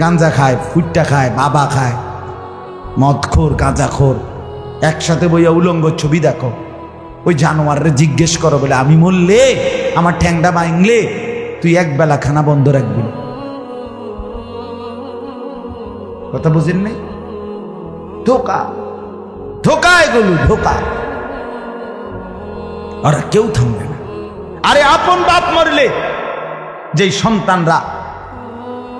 গাঞ্জা খায় ফুটটা খায়, বাবা খায়। মদখোর, গাঁজাখোর। একসাথে বইয়া উলঙ্গ ছবি দেখো। ওই জানোয়ারের জিজ্ঞেস করো বলে, আমি মরলে? আমার ঠ্যাংটা ভাঙলে? তুই এক বেলা খানা বন্ধ রাখবি? কথা বুঝেন নাই? ধোকা। ধোকা এগুলো, ধোকা। ওরা কেউ থামবে না। আরে আপন বাপ মরলে, যেই সন্তানরা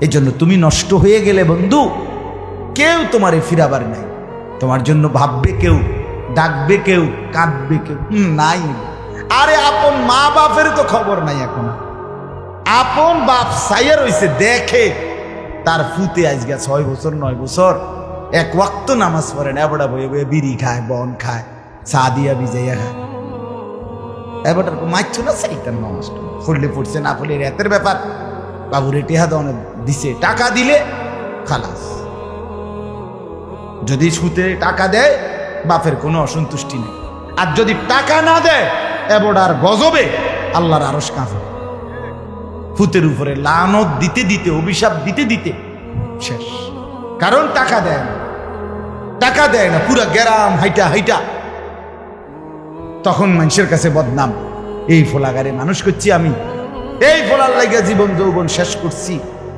এই জন্য তুমি নষ্ট হয়ে গেলে বন্ধু, কেউ তোমারে ফিরাবার নাই। তোমার জন্য ভাববে কেউ, ডাকবে কেউ, কাঁদবে কেউ। নাই। আরে আপন মা বাপের তো খবর নাই এখন। আপন বাপ সাইয়া রইছে দেখে। তার ফুতে আজকে ছয় বছর, নয় বছর। এক ওয়াক্ত নামাজ পড়ে না বয়ে বয়ে বিড়ি খায়, বন খায়, চা দিয়া ভিজাইয়া খায়। এবার মারছো না সেইটার নামাজ ফুললে ফুটছে, না ফুলে রাতের ব্যাপার। বাবুরে টেহা দনে দিছে, টাকা দিলে খালাস। যদি সুতে টাকা দেয়, বাপের কোনো অসন্তুষ্টি নেই। আর যদি টাকা না দেয় এবড়ার গজবে আল্লাহর আরস কাঁপে। ফুতের উপরে লানত দিতে দিতে, অভিশাপ দিতে দিতে শেষ। কারণ টাকা দেয় না। টাকা দেয় না, পুরা গ্যারাম হাইটা হাইটা। তখন মানুষের কাছে বদনাম। এই ফোলাগারে মানুষ করছি আমি। এই ফোলার লাগিয়া জীবন যৌবন শেষ করছি।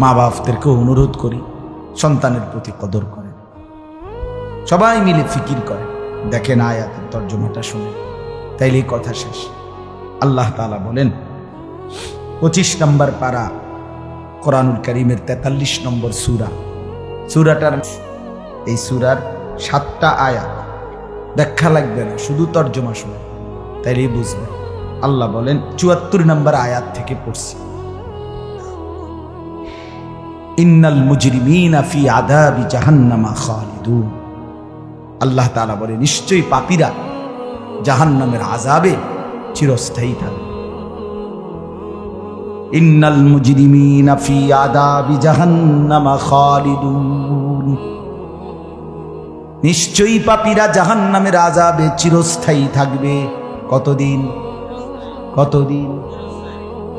মা বাপদেরকে অনুরোধ করি, সন্তানের প্রতি কদর করে সবাই মিলে ফিকির করে দেখেন আয়াতের তর্জমাটা শুনে। তাইলেই কথা শেষ। আল্লাহ তাআলা বলেন, পঁচিশ নম্বর পারা কোরআনুল করিমের তেতাল্লিশ নম্বর সুরা। সুরাটার এই সুরার সাতটা আয়াত। ব্যাখ্যা লাগবে না, শুধু তর্জমা শুনে। তাইলেই বুঝবে আল্লাহ বলেন, চুয়াত্তর নম্বর আয়াত থেকে পড়ছি। ইন্নাল মুজরিমিনা ফি আদাবি জাহান্নামা খালিদুন। আল্লাহ তাআলা বলে, নিশ্চয়ই পাপীরা জাহান্নামের আজাবে চিরস্থায়ী থাকবে। ইন্নাল মুজরিমিনা ফি আদাবি জাহান্নামা খালিদুন। নিশ্চয়ই পাপীরা জাহান্নামের আজাবে চিরস্থায়ী থাকবে। কতদিন? কতদিন?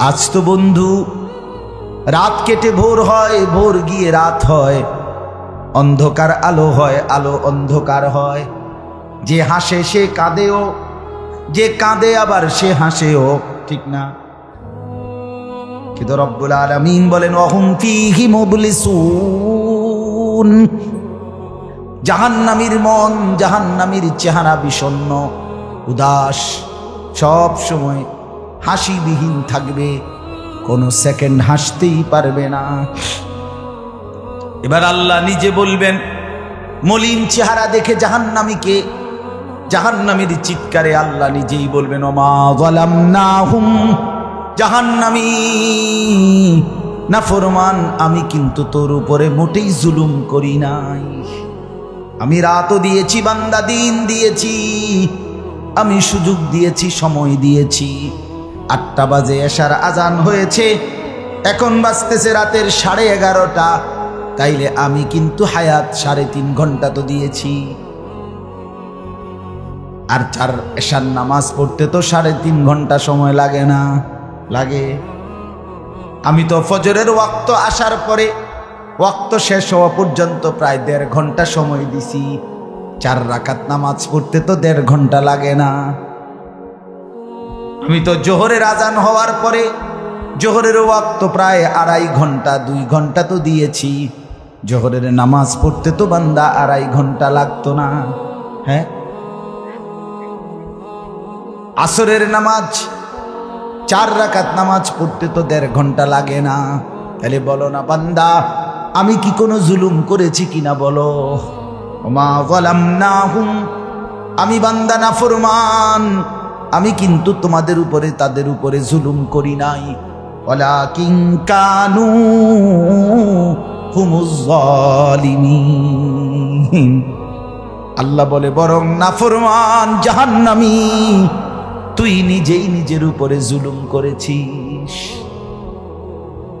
আজ তো বন্ধু, রাত কেটে ভোর হয়, ভোর গিয়ে রাত হয়। অন্ধকার আলো হয়, আলো অন্ধকার হয়। যে হাসে সে কাঁদেও, যে কাঁদে আবার সে হাসেও, ঠিক না? কিন্তু রব্বুল আলামিন বলেন, অহুম ফিহি মুবলিসুন। জাহান্নামীর মন, জাহান্নামীর চেহারা বিষণ্ণ, উদাস, সব সময় হাসিবিহীন থাকবে, কোনো সেকেন্ড হাসতেই পারবে না। এবার আল্লাহ নিজে বলবেন, মলিন চেহারা দেখে জাহান্নামীকে, জাহান্নামীর চিৎকারে আল্লাহ নিজেই বলবেন, ওমা না হুম জাহান্নামী না ফরমান আমি কিন্তু তোর উপরে মোটেই জুলুম করি নাই। আমি রাতও দিয়েছি, বান্দা দিন দিয়েছি, আমি সুযোগ দিয়েছি, সময় দিয়েছি। আটটা বাজে এসার আজান হয়েছে। এখন বাজতেছে রাতের সাড়ে এগারোটা। তাইলে আমি কিন্তু হায়াত সাড়ে তিন ঘণ্টা তো দিয়েছি। আর চার এশার নামাজ পড়তে তো সাড়ে তিন ঘণ্টা সময় লাগে না, লাগে। আমি তো ফজরের ওয়াক্ত আসার পরে ওয়াক্ত শেষ হওয়া পর্যন্ত প্রায় দেড় ঘণ্টা সময় দিছি। চার রাকাত নামাজ পড়তে তো দেড় ঘণ্টা লাগে না। আমি তো জোহরের আজান হওয়ার পরে, জোহরের ওয়াক্ত প্রায় আড়াই ঘণ্টা, দুই ঘণ্টা তো দিয়েছি। জোহরের নামাজ পড়তে তো বান্দা আড়াই ঘণ্টা লাগতো না হ্যাঁ? আসরের নামাজ, চার রাকাত নামাজ পড়তে তো দেড় ঘণ্টা লাগে না। তাহলে বলো না বান্দা, আমি কি কোনো জুলুম করেছি কিনা বলো? মা গলাম না হুম আমি বান্দা না ফরমান আমি কিন্তু তোমাদের উপরে, তাদের উপরে জুলুম করি নাই। ওলা কিং কানু আল্লাহ বলে, বরং নাফরমান, জাহান্নামী, তুই নিজেই নিজের উপরে জুলুম করেছিস।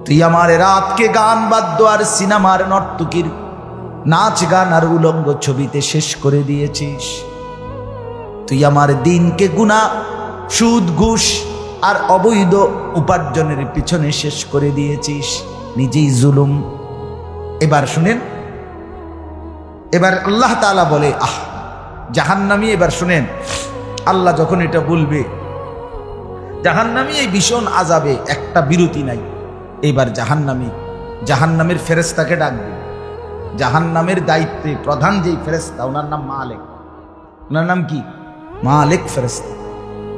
তুই আমার রাতকে গান বাদ্য আর সিনেমার নর্তকীর নাচ গান আর উলঙ্গ ছবিতে শেষ করে দিয়েছিস। তুই আমার দিনকে গুণা, সুদ, ঘুষ আর অবৈধ উপার্জনের পিছনে শেষ করে দিয়েছিস। নিজেই জুলুম। এবার শুনেন। এবার আল্লাহ তাআলা বলে, আহ, জাহান্নামি, এবার শুনেন। আল্লাহ যখন এটা বলবে, জাহান্নামি এই ভীষণ আজাবে একটা বিরতি নাই। এবার জাহান্নামি, জাহান্নামের ফেরেস্তাকে ডাকবে। জাহান্নামের দায়িত্বে প্রধান যেই ফেরেস্তা ওনার নাম মালেক। ওনার নাম কি? মালেক ফেরেস্তা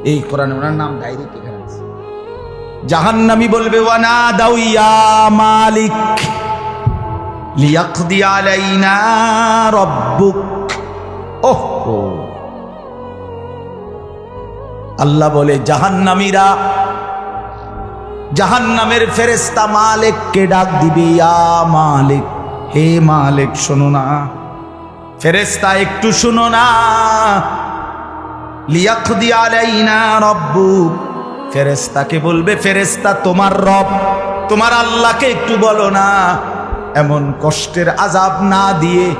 এই কোরআনে ওনার নাম ডাইরেক্ট এখানে আছে। জাহান্নামি বলবে ওয়ানা দাউইয়া মালিক, লিয়াকদি আলাইনা রব্বুক। ওহ। আল্লাহ বলে, জাহান্নামীরা, জাহান্নামের ফেরেস্তা মালিককে ডাক দিবে, ইয়া মালিক, হে মালিক, শোনো না। ফেরেস্তা একটু শোনো না। লিয়াকদি আলাইনা রব্বুক ফেরেস্তাকে বলবে ফেরেস্তা তোমার রব, তোমার আল্লাহকে একটু বলো না। এমন কষ্টের আজাব না দিয়ে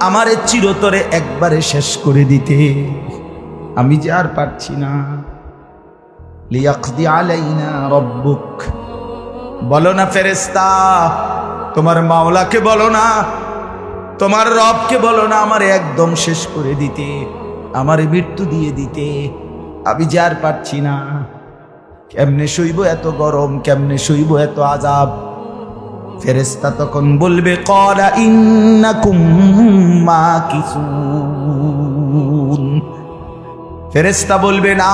আমারে চিরতরে একবারে শেষ করে দিতে। আমি যে আর পারছি না। লিয়াকদি আলাইনা রব্বুক। বলো না ফেরেস্তা তোমার মাওলাকে বলো না, তোমার রবকে বলো না আমার একদম শেষ করে দিতে। আমার মৃত্যু দিয়ে দিতে। আমি যে আর পারছি না। কেমনে সইব এত গরম, কেমনে সইব এত আজাব? ফেরেস্তা তখন বলবে করা ইন্নাকুম মা কিছু ফেরেস্তা বলবে, না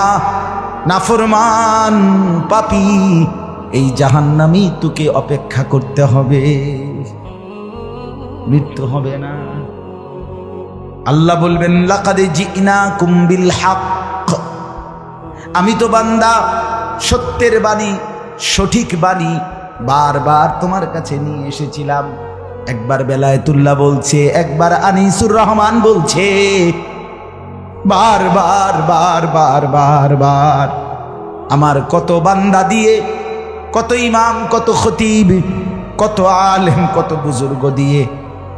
নাফরমান পাপি, এই জাহান্নামি তোকে অপেক্ষা করতে হবে। মৃত্যু হবে না। আল্লাহ বলবেন, লাকাদে জিনা কুম্বিল হাক আমি তো বান্দা, সত্যের বাণী, সঠিক বাণী বারবার তোমার কাছে নিয়ে এসেছিলাম। একবার বেলায়েতুল্লাহ বলছে, একবার আনিসুর রহমান বলছে, বারবার বার বার বার বার আমার কত বান্দা দিয়ে, কত ইমাম, কত খতিব, কত আলেম, কত বুজুর্গ দিয়ে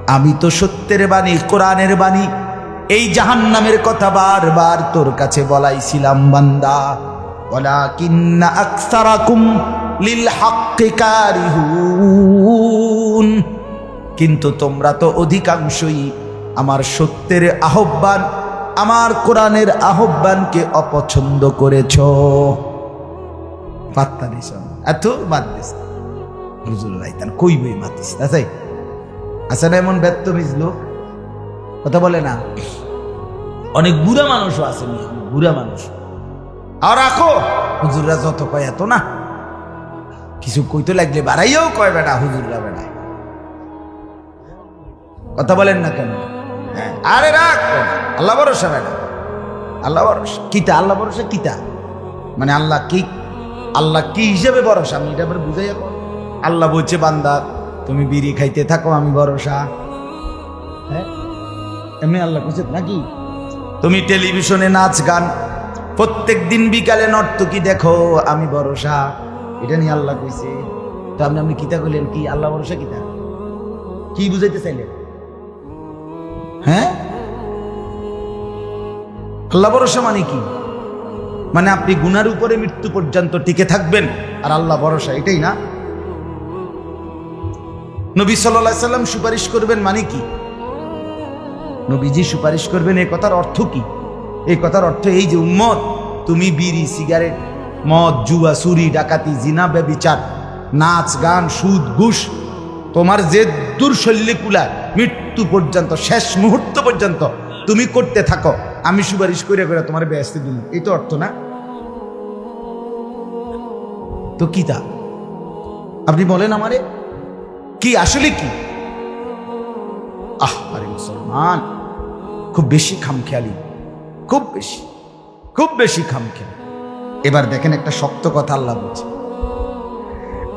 আমি তো সত্যের বাণী, কোরআনের বাণী। এই জাহান্নামের কথা বারবার তোর কাছে বলাইছিলাম, বান্দা। ওয়ালাকিন্না আকসারাকুম লিল হাক্কি কারিহুন। কিন্তু তোমরা তো অধিকাংশই আমার সত্যের আহ্বান, আমার কোরআনের আহ্বানকে অপছন্দ করেছ। পাত্তা দিস এত বাদ দিস হুজুর রাইতান কই বই মাতিস? তাই। আছে না এমন ব্যর্থ লোক? কথা বলে না। অনেক বুড়া মানুষও আছে বুড়া মানুষ। আর রাখো। হুজুররা যত কয় এত না। কিছু কইতে লাগলে বাড়াইও কয় বেটা হুজুররা বেটা কথা বলেন না কেন? আরে রাখ। আল্লাহ ভরসা রাখ আল্লাহ ভরসা। কিতা? আল্লাহ ভরসা কিতা? মানে আল্লাহ কি আল্লাহ কি হিসেবে ভরসা? আমি এটা বুঝাই আল্লাহ বলছে বান্দা তুমি বিড়ি খাইতে থাকো, আমি ভরসা। হ্যাঁ? এমনি আল্লাহ কইছে নাকি? তুমি টেলিভিশনে নাচ গান, প্রত্যেক দিন বিকালে নর্তকী দেখো, আমি ভরসা। এটা নিয়ে আল্লাহ কইছে। তো আপনি আপনি কিতা কইলেন? কি আল্লাহ ভরসা কিতা? কি বুঝাইতে চাইলেন? হ্যাঁ? আল্লাহ ভরসা মানে কি? মানে আপনি গুনার উপরে মৃত্যু পর্যন্ত টিকে থাকবেন, আর আল্লাহ ভরসা, এটাই না? নবী সাল্লাহ সাল্লাম সুপারিশ করবেন মানে কি? নবীজি সুপারিশ করবেন এই কথার অর্থ কি? এই কথার অর্থ এই যে, উম্মত, তুমি বিড়ি, সিগারেট, মদ, জুয়া, চুরি, ডাকাতি, জিনা, ব্যবিচার, নাচ, গান, সুদ, ঘুষ, তোমার যে দুর্শল্যে কুলা মৃত্যু পর্যন্ত, শেষ মুহূর্ত পর্যন্ত তুমি করতে থাকো, আমি সুপারিশ করে করে তোমার ব্যস্ত দিন এই তো অর্থ না? তো কি তা? আপনি বলেন আমারে? কি, আসলে কি? আহ, আরে মুসলমান, খুব বেশি খামখেয়ালি, খুব বেশি খুব বেশি খামখেয়ালি। এবার দেখেন একটা শক্ত কথা আল্লাহ বলছে।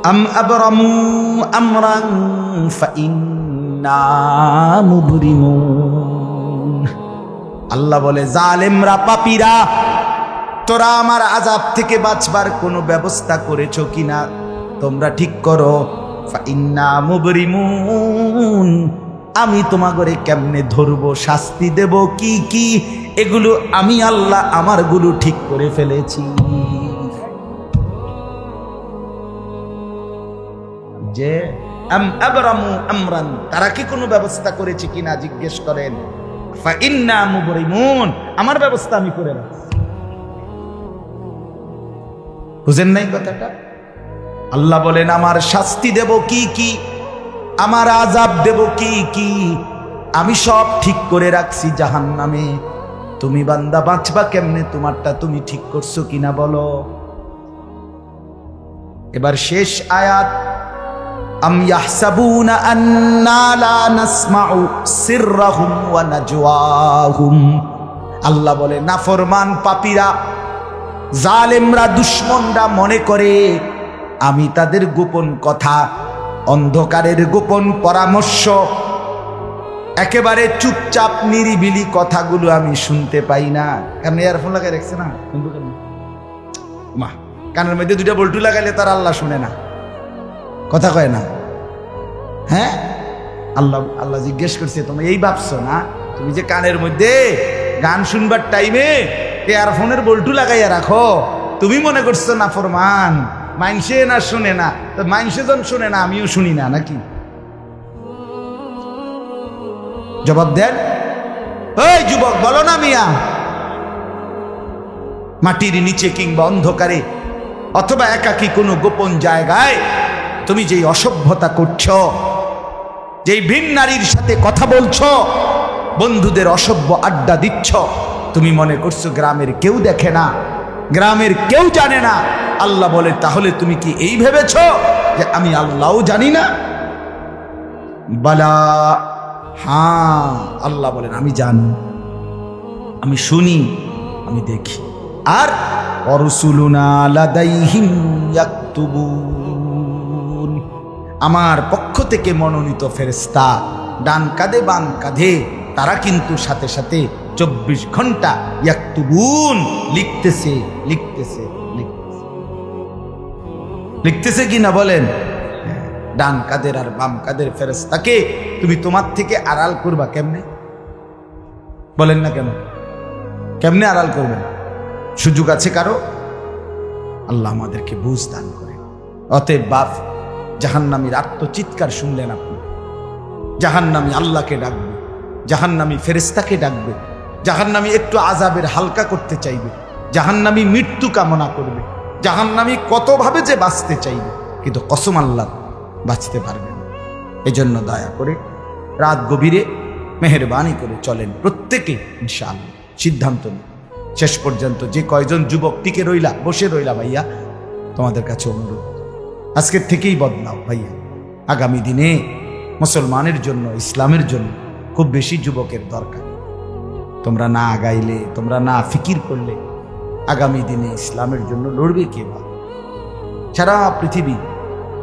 আম আবরামু আমরান ফাইন্না মুবরিমুন। আল্লাহ বলে, জালেমরা, পাপীরা, তোরা আমার আজাব থেকে বাঁচবার কোনো ব্যবস্থা করেছ কিনা? তোমরা ঠিক করো। আমি তোমাগরে কেমনে ধরবো, শাস্তি দেব, কি কি? এগুলো আমি আল্লাহ আমারগুলো ঠিক করে ফেলেছি। যে আমরান তারা কি কোনো ব্যবস্থা করেছে কিনা জিজ্ঞেস করেন। আমার ব্যবস্থা আমি করে রাখছি। বুঝেন নাই কথাটা? আল্লাহ বলেন, আমার শাস্তি দেব কি কি? আমার আজাব দেব কি কি? আমি সব ঠিক করে রাখছি জাহান নামে তুমি বান্দা, বাঁচবা কেমনে? তোমারটা তুমি ঠিক করছ কিনা বলো? এবার শেষ আয়াত আল্লাহ বলে, নাফরমান পাপীরা, জালেমরা, দুশ্মনরা মনে করে আমি তাদের গোপন কথা অন্ধকারের গোপন পরামর্শ একেবারে চুপচাপ নিরিবিলি কথাগুলো আমি শুনতে পাই না। কেমন ইয়ারফোন লাগাই রাখছে না? মা কানের মধ্যে দুটা বল্টু লাগাইলে তার আল্লাহ শুনে না। কথা কয় না? হ্যাঁ? আল্লাহ আল্লাহ জিজ্ঞেস করছে তুমি এই ভাবছ না? তুমি যে কানের মধ্যে গান শুনবার টাইমে এয়ারফোনের বল্টু লাগাইয়া রাখো? তুমি মনে করছ না ফরমান? মাইনসে না শুনে না, তো মাইনসে যখন শুনে না, আমিও শুনি না, নাকি? জবাব দেন। ওই যুবক, বলো না মিয়া। মাটির নিচে কিংবা অন্ধকারে, অথবা একাকী কোনো গোপন জায়গায়, তুমি যেই অসভ্যতা করছ, যেই ভিন নারীর সাথে কথা বলছ, বন্ধুদের অসভ্য আড্ডা দিচ্ছ, তুমি মনে করছ গ্রামের কেউ দেখে না গ্রামের কেউ জানে না। আল্লাহ বলে, তাহলে তুমি কি এই ভেবেছ যে আমি আল্লাহও জানি না? বালা হ্যাঁ আল্লাহ বলেন, আমি জানি। আমি শুনি, আমি দেখি। আর আমার পক্ষ থেকে মনোনীত ফেরেস্তা ডান কাঁধে বাম কাঁধে, তারা কিন্তু সাথে সাথে চব্বিশ ঘণ্টা ইয়াকতুবুন। লিখতেছে লিখতেছে লিখতেছে। লিখতেছে কি না বলেন? ডান কাদের আর বাম কাদের ফেরেস্তাকে তুমি তোমার থেকে আড়াল করবা কেমনে? বলেন না কেন? কেমনে আড়াল করবেন? সুযোগ আছে কারও? আল্লাহ আমাদেরকে বুঝ দান করে অতএব বাপ, জাহান্নামীর আত্মচিৎকার শুনলেন আপনি। জাহান্নামী আল্লাহকে ডাকবে। জাহান্নামী ফেরেস্তাকে ডাকবে। জাহান্নামী একটু আজাবের হালকা করতে চাইবে। জাহান্নামী মৃত্যু কামনা করবে। জাহান্নামী কতভাবে যে বাঁচতে চাইবে, কিন্তু কসম আল্লাহ বাঁচতে পারবে না। এজন্য দয়া করে রাত গভীরে মেহরবানি করে চলেন প্রত্যেকে, ইনশাআল্লাহ। সিদ্ধান্ত নিন। শেষ পর্যন্ত যে কয়জন যুবক টিকে রইলা, বসে রইলা ভাইয়া, তোমাদের কাছে অনুরোধ। আজকের থেকেই বদলাও ভাইয়া। আগামী দিনে মুসলমানের জন্য, ইসলামের জন্য খুব বেশি যুবকের দরকার। তোমরা না আগাইলে, তোমরা না ফিকির করলে, আগামী দিনে ইসলামের জন্য লড়বে কে বা? সারা পৃথিবী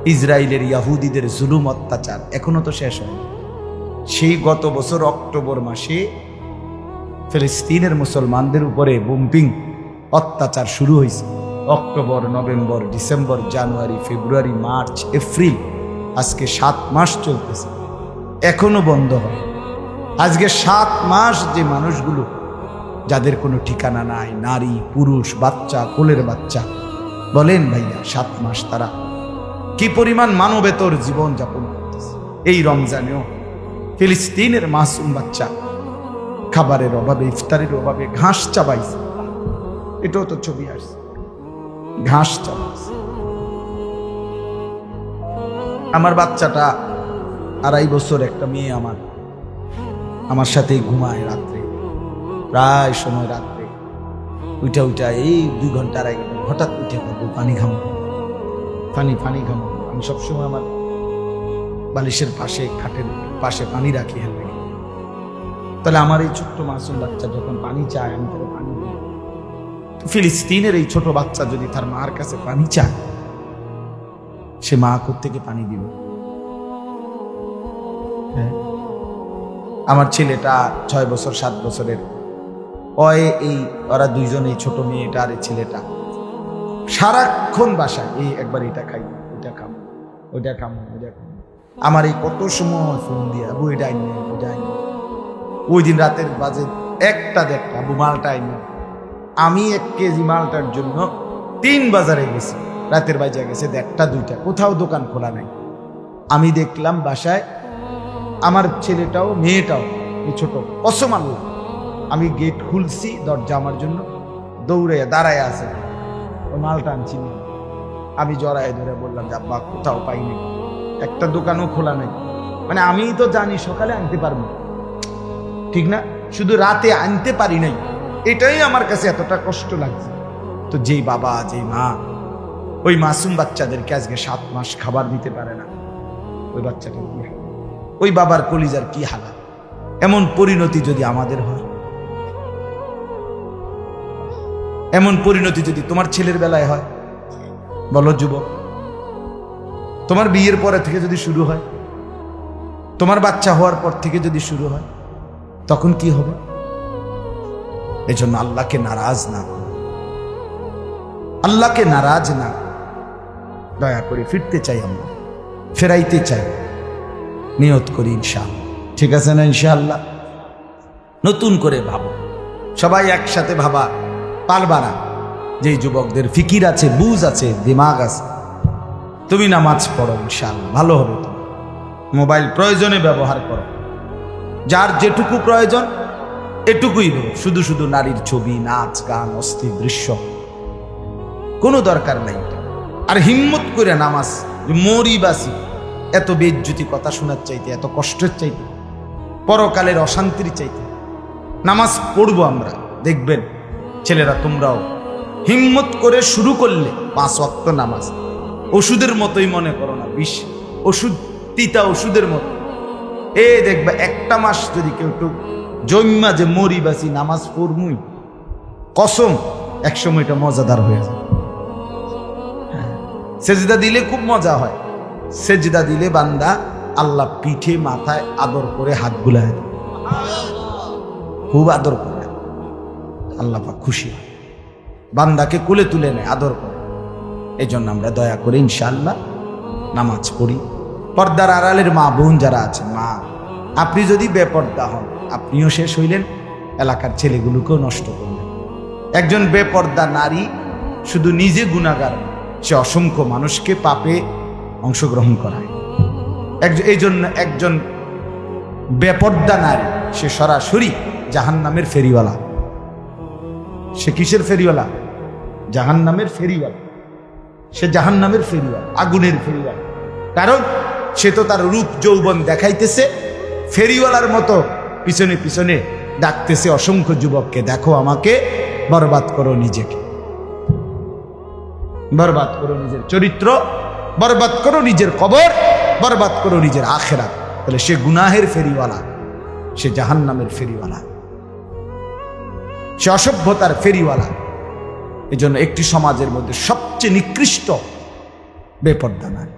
ইসরায়েলের ইয়াহুদিদের জুলুম অত্যাচার এখনও তো শেষ হয়নি। সেই গত বছর অক্টোবর মাসে ফিলিস্তিনের মুসলমানদের উপরে বুম্পিং অত্যাচার শুরু হয়েছে। October, November, December, January, February, March, April, আজকে সাত মাস চলতেছে। এখনও বন্ধ হয়। আজকে সাত মাস যে মানুষগুলো, যাদের কোনো ঠিকানা নাই, নারী, পুরুষ, বাচ্চা, কোলের বাচ্চা, বলেন ভাইয়া, সাত মাস তারা কি পরিমাণ মানবেতর জীবন যাপন করতেছে। এই রমজানেও ফিলিস্তিনের মাসুম বাচ্চা খাবারের অভাবে, ইফতারের অভাবে ঘাস চাবাইছে। এটাও তো ছবি আসছে। ঘাস চাবাইছে। আমার বাচ্চাটা আড়াই বছর একটা মেয়ে আমার। আমার সাথেই ঘুমায় রাত্রে। প্রায় সময় রাত্রে। উঠা উঠা এই দুই ঘণ্টার আগে হঠাৎ উঠে পড়ব পানি ঘামো পানি পানি ঘামো আমি সবসময় আমার বালিশের পাশে, খাটের পাশে পানি রাখি হেলবে তাহলে আমার এই ছোট্ট মাসুম বাচ্চা যখন পানি চায়, আমি তাকে পানি ফিলিস্তিনের এই ছোট বাচ্চা যদি তার মার কাছে পানি চায়, সে মা থেকে পানি দিবে? হ্যাঁ। আমার ছেলেটা ছয় বছর, সাত বছরের। অয়ে এই, ওরা দুইজন, এই ছোট মেয়েটা আর এই ছেলেটা। সারাক্ষণ বাসায়, এই একবার এটা খাই, ওইটা খাম ওইটা খাম, ওইটা খাব আমার এই কত সময় ফোন দিয়ে, আবু, এটা আইনি ওইটা আইনি ওই দিন রাতের বাজে একটা দেখটা আবু, মালটা আইনি আমি এক কেজি মালটার জন্য তিন বাজারে গেছি। রাতের বাজে গেছে দেড়টা, দুইটা, কোথাও দোকান খোলা নাই। আমি দেখলাম বাসায় আমার ছেলেটাও, মেয়েটাও ছোট আল্লাহ আমি গেট খুলছি দরজা আমার জন্য দৌড়ে দাঁড়ায় আছে। ও মালটা আনছি না। আমি জড়ায় ধরে বললাম যে, আব্বা, কোথাও পাইনি একটা দোকানও খোলা নেই। মানে আমি তো জানি, সকালে আনতে পারব। ঠিক না? শুধু রাতে আনতে পারি নাই। এটাই আমার কাছে এতটা কষ্ট লাগছে। তো যেই বাবা, যেই মা, ওই মাসুম বাচ্চাদেরকে আজকে সাত মাস খাবার দিতে পারে না। ওই বাচ্চাটা? ওই বাবার কলিজার কি হালা এমন পরিণতি যদি আমাদের হয়? এমন পরিণতি যদি তোমার ছেলের বেলায় হয়? বলো, যুবক, তোমার বিয়ের পরে থেকে যদি শুরু হয়, তোমার বাচ্চা হওয়ার পর থেকে যদি শুরু হয়, তখন কি হবে? এই জন্য আল্লাহকে নারাজ না আল্লাহকে নারাজ না দয়া করে ফিরতে চাই আমরা, ফেরাইতে চাই। নিয়ত করি ইনশাআল্লাহ। ঠিক আছে না ইনশাআল্লাহ? নতুন করে ভাবো। সবাই একসাথে ভাবা, পারবা না। যে যুবকদের ফিকির আছে, বুঝ আছে, দিমাগ আছে, তুমি নামাজ পড়ো ইনশাআল্লাহ, ভালো হবে তো মোবাইল প্রয়োজনে ব্যবহার করো। যার যেটুকু প্রয়োজন, এটুকুই শুধু শুধু নারীর ছবি, নাচ, গান অস্থির দৃশ্য, কোনো দরকার নাই। আর হিম্মত করে নামাজ মরি বাসি এত বেজ্জুতি কথা শোনার চাইতে, এত কষ্টের চাইতে, পরকালের অশান্তির চাইতে। নামাজ পড়ব আমরা, দেখবেন ছেলেরা তোমরাও হিম্মত করে শুরু করলে পাঁচ অক্ত নামাজ। ওষুধের মতোই মনে করো না, বিষ, ওষুধ, তিতা ওষুধের মতো। এ দেখবে একটা মাস যদি কেউ একটু জন্মা যে মরি বাসি নামাজ পড়মুই, কসম, একসময় এটা মজাদার হয়ে যায়। সেজদা দিলে খুব মজা হয়। সেজদা দিলে বান্দা আল্লাহ পিঠে, মাথায় আদর করে হাত বুলায়। খুব আদর করে আল্লাহ খুশি হয়। বান্দাকে কুলে তুলে নেয়, আদর করে এই জন্য আমরা দয়া করে ইনশাআল্লাহ নামাজ পড়ি পর্দার আড়ালের মা বোন যারা আছেন, মা, আপনি যদি বেপর্দা হন, আপনিও শেষ হইলেন, এলাকার ছেলেগুলোকেও নষ্ট করলেন একজন বেপর্দা নারী শুধু নিজে গুণাগার সে অসংখ্য মানুষকে পাপে অংশগ্রহণ করায় এই জন্য একজন বেপর্দা নারী, সে সরাসরি জাহান নামের ফেরিওয়ালা। সে কিসের ফেরিওয়ালা? জাহান নামের ফেরিওয়ালা। সে জাহান নামের ফেরিওয়ালা, আগুনের ফেরিওয়ালা। কারণ সে তো তার রূপ যৌবন দেখাইতেছে, ফেরিওয়ালার মতো পিছনে পিছনে ডাকতেছে, অসংখ্য যুবককে দেখো আমাকে, বরবাদ করো নিজেকে। বরবাদ করো নিজের চরিত্র বরবাদ করো নিজের কবর, বরবাদ করো নিজের আখেরা তাহলে সে গুনাহের ফেরিওয়ালা, সে জাহান্নামের ফেরিওয়ালা। সে অসভ্যতার ফেরিওয়ালা। এজন্য একটি সমাজের মধ্যে সবচেয়ে নিকৃষ্ট বেপর্দা নারী।